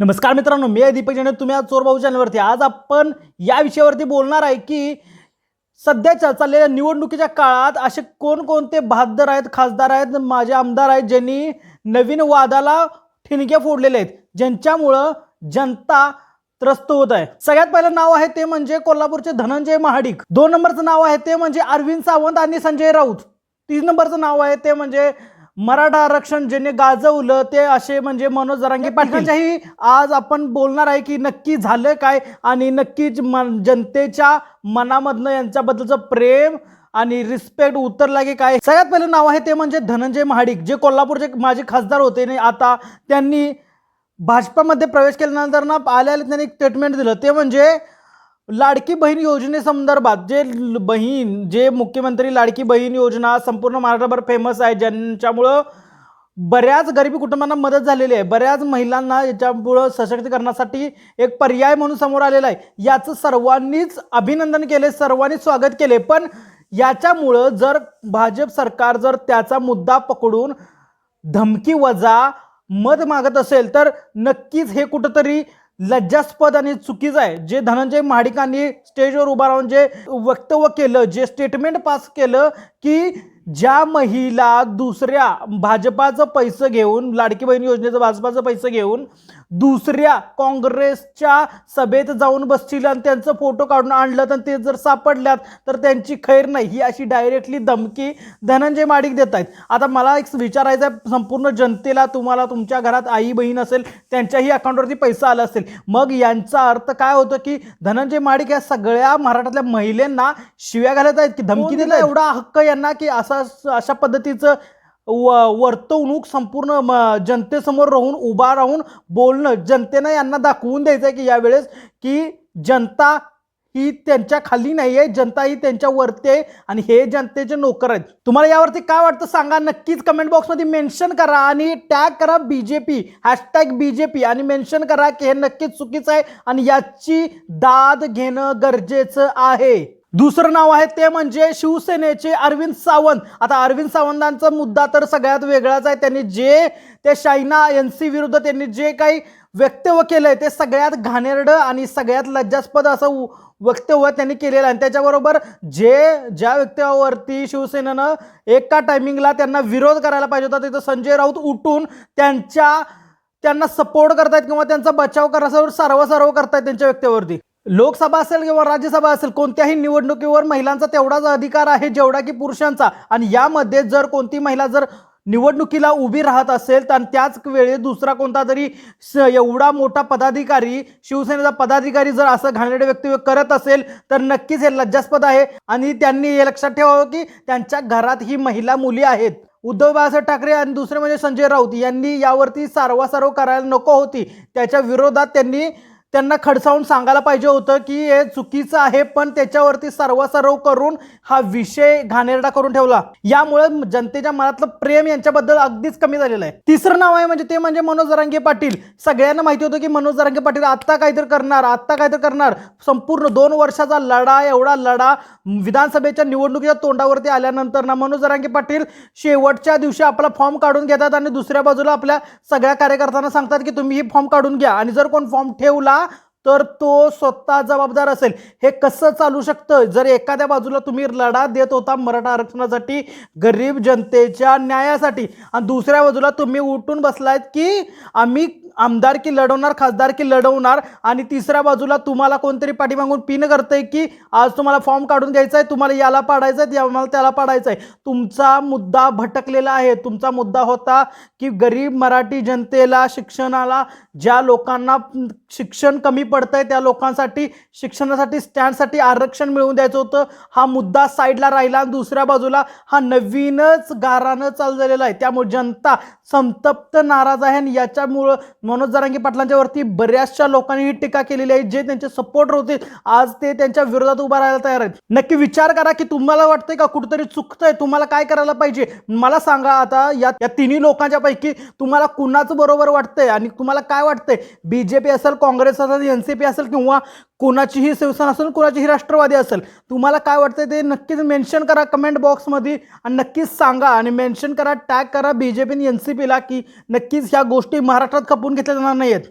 नमस्कार मित्रांनो मी आहे दीपक जैन. तुम्ही आज चोरभाऊ चॅनलवरती. आज आपण या विषयावरती बोलणार आहे की सध्याच्या चाललेल्या निवडणुकीच्या काळात असे कोणकोणते बहादर आहेत खासदार आहेत माझे आमदार आहेत ज्यांनी नवीन वादाला ठिणग्या फोडलेले आहेत ज्यांच्यामुळं जनता त्रस्त होत आहे. सगळ्यात पहिलं नाव आहे ते म्हणजे कोल्हापूरचे धनंजय महाडिक. दोन नंबरचं नाव आहे ते म्हणजे अरविंद सावंत आणि संजय राऊत. तीन नंबरचं नाव आहे ते म्हणजे मराठा आरक्षण ज्याने गाजवलं ते असे म्हणजे मनोज जरांगे पाटलांच्याही आज आपण बोलणार आहे की नक्की झालं काय आणि नक्कीच मन जनतेच्या मनामधनं यांच्याबद्दलचं प्रेम आणि रिस्पेक्ट उतरला की काय? सगळ्यात पहिलं नाव आहे ते म्हणजे धनंजय महाडिक जे कोल्हापूरचे माजी खासदार होते आणि आता त्यांनी भाजपामध्ये प्रवेश केल्यानंतर ना आल्याला त्यांनी एक स्टेटमेंट दिलं. ते म्हणजे लाडकी बहीण योजनेसंदर्भात जे ल- बहीण जे मुख्यमंत्री लाडकी बहीण योजना संपूर्ण महाराष्ट्रभर फेमस आहे ज्यांच्यामुळं बऱ्याच गरिबी कुटुंबांना मदत झालेली आहे. बऱ्याच महिलांना याच्यामुळं सशक्तीकरणासाठी एक पर्याय म्हणून समोर आलेला आहे. याचं सर्वांनीच अभिनंदन केले सर्वांनीच स्वागत केले. पण याच्यामुळं जर भाजप सरकार जर त्याचा मुद्दा पकडून धमकी वजा मत मागत असेल तर नक्कीच हे कुठंतरी लज्जास्पद आणि चुकीचं आहे. जे धनंजय महाडिकांनी स्टेजवर उभा राहून जे वक्तव्य केलं जे स्टेटमेंट पास केलं की ज्या महिला दुसऱ्या भाजपाचं पैसे घेऊन लाडकी बहीण योजनेचं भाजपाचं पैसे घेऊन दुसऱ्या काँग्रेसच्या सभेत जाऊन बसतील आणि त्यांचं फोटो काढून आणलं तर ते जर सापडल्यात तर त्यांची खैर नाही. ही अशी डायरेक्टली धमकी धनंजय माडिक देत आहेत. आता मला एक विचारायचं आहे संपूर्ण जनतेला तुम्हाला तुमच्या घरात आई बहीण असेल त्यांच्याही अकाउंटवरती पैसा आला असेल मग यांचा अर्थ काय होतं की धनंजय माडिक या सगळ्या महाराष्ट्रातल्या महिलांना शिव्या घालत आहेत की धमकी दिला एवढा हक्क यांना की असा अशा पद्धतीचं व वर्तवणूक संपूर्ण म- जनतेसमोर राहून उभा राहून बोलणं जनतेनं यांना दाखवून द्यायचं आहे की यावेळेस की जनता ही त्यांच्या खाली नाही आहे जनता ही त्यांच्या वरती आहे आणि हे जनतेचे नोकर आहेत. तुम्हाला यावरती काय वाटतं सांगा नक्कीच कमेंट बॉक्समध्ये मेन्शन करा आणि टॅग करा B J P hashtag B J P आणि मेन्शन करा की हे नक्कीच चुकीचं आहे आणि याची दाद घेणं गरजेचं आहे. दुसरं नाव आहे ते म्हणजे शिवसेनेचे अरविंद सावंत. आता अरविंद सावंतांचा मुद्दा तर सगळ्यात वेगळाच आहे. त्यांनी जे ते शायना एन सी विरुद्ध त्यांनी जे काही वक्तव्य केलंय ते सगळ्यात घाणेरडं आणि सगळ्यात लज्जास्पद असं वक्तव्य त्यांनी केलेलं आणि त्याच्याबरोबर जे ज्या वक्तव्यावरती शिवसेनेनं एका टायमिंगला त्यांना विरोध करायला पाहिजे होता तिथं संजय राऊत उठून त्यांच्या त्यांना सपोर्ट करतायत किंवा त्यांचा बचाव करण्यासाठी सर्वसार्व करतायत त्यांच्या व्यक्तीवरती लोकसभा असेल किंवा राज्यसभा असेल कोणत्याही निवडणुकीवर महिलांचा तेवढाच अधिकार आहे जेवढा की पुरुषांचा. आणि यामध्ये जर कोणती महिला जर निवडणुकीला उभी राहत असेल तर त्याच वेळी दुसरा कोणता तरी स- एवढा मोठा पदाधिकारी शिवसेनेचा पदाधिकारी जर असं घाणेरडे वक्तव्य करत असेल तर नक्कीच हे लज्जास्पद आहे. आणि त्यांनी हे लक्षात ठेवावं की त्यांच्या घरात ही महिला मुली आहेत. उद्धव बाळासाहेब ठाकरे आणि दुसरे म्हणजे संजय राऊत यांनी यावरती सारवासारव करायला नको होती. त्याच्या विरोधात त्यांनी त्यांना खडसावून सांगायला पाहिजे होतं की हे चुकीचं आहे पण त्याच्यावरती सर्वसर्व करून हा विषय घाणेरडा करून ठेवला. यामुळे जनतेच्या मनातलं प्रेम यांच्याबद्दल अगदीच कमी झालेलं आहे. तिसरं नाव आहे म्हणजे ते म्हणजे मनोज जरांगे पाटील. सगळ्यांना माहिती होतं की मनोज जरांगे पाटील आत्ता काहीतरी करणार आत्ता काहीतरी करणार. संपूर्ण दोन वर्षाचा लढा एवढा लढा विधानसभेच्या निवडणुकीच्या तोंडावरती आल्यानंतर ना मनोज जरांगे पाटील शेवटच्या दिवशी आपला फॉर्म काढून घेतात आणि दुसऱ्या बाजूला आपल्या सगळ्या कार्यकर्त्यांना सांगतात की तुम्ही ही फॉर्म काढून घ्या. आणि जर कोण फॉर्म ठेवला तर तो स्वतः जबाबदार असेल. हे कसं चालू शकतं? जर एखाद्या बाजूला तुम्ही लढा देत होता मराठा आरक्षणासाठी गरीब जनतेच्या न्यायासाठी आणि दुसऱ्या बाजूला तुम्ही उठून बसलायत की आम्ही आमदारकी लढवणार खासदारकी लढवणार आणि तिसऱ्या बाजूला तुम्हाला कोणतरी पाठीमागून पिन करतंय की आज तुम्हाला फॉर्म काढून घ्यायचा आहे तुम्हाला याला पाडायचं आहे आम्हाला त्याला पाडायचं आहे तुमचा मुद्दा भटकलेला आहे. तुमचा मुद्दा होता की गरीब मराठी जनतेला शिक्षणाला ज्या लोकांना शिक्षण कमी पडतंय त्या लोकांसाठी शिक्षणासाठी स्टँडसाठी आरक्षण मिळवून द्यायचं होतं. हा मुद्दा साईडला राहिला आणि दुसऱ्या बाजूला हा नवीनच गारानं चालू झालेला आहे. त्यामुळे जनता संतप्त नाराज आहे आणि याच्यामुळं मनोज जरांगी पाटलांच्या वरती बऱ्याचशा लोकांनी ही टीका केलेली आहे. जे त्यांचे सपोर्टर होते आज ते त्यांच्या विरोधात उभा राहायला तयार आहेत. नक्की विचार करा की तुम्हाला वाटतंय का कुठेतरी चुकतंय? तुम्हाला काय करायला पाहिजे? मला सांगा आता या या तिन्ही लोकांच्या पैकी तुम्हाला कुणाचं बरोबर वाटतंय? आणि तुम्हाला काय वाटतंय? बीजेपी असेल काँग्रेस असेल एन सी पी असेल किंवा कोणाचीही शिवसेना असेल कोणाचीही राष्ट्रवादी असेल तुम्हाला काय वाटतंय ते नक्कीच मेन्शन करा कमेंट बॉक्समध्ये आणि नक्कीच सांगा आणि मेन्शन करा टॅग करा B J P N C पीला की नक्कीच ह्या गोष्टी महाराष्ट्रात खपून घेतल्या जाणार नाही आहेत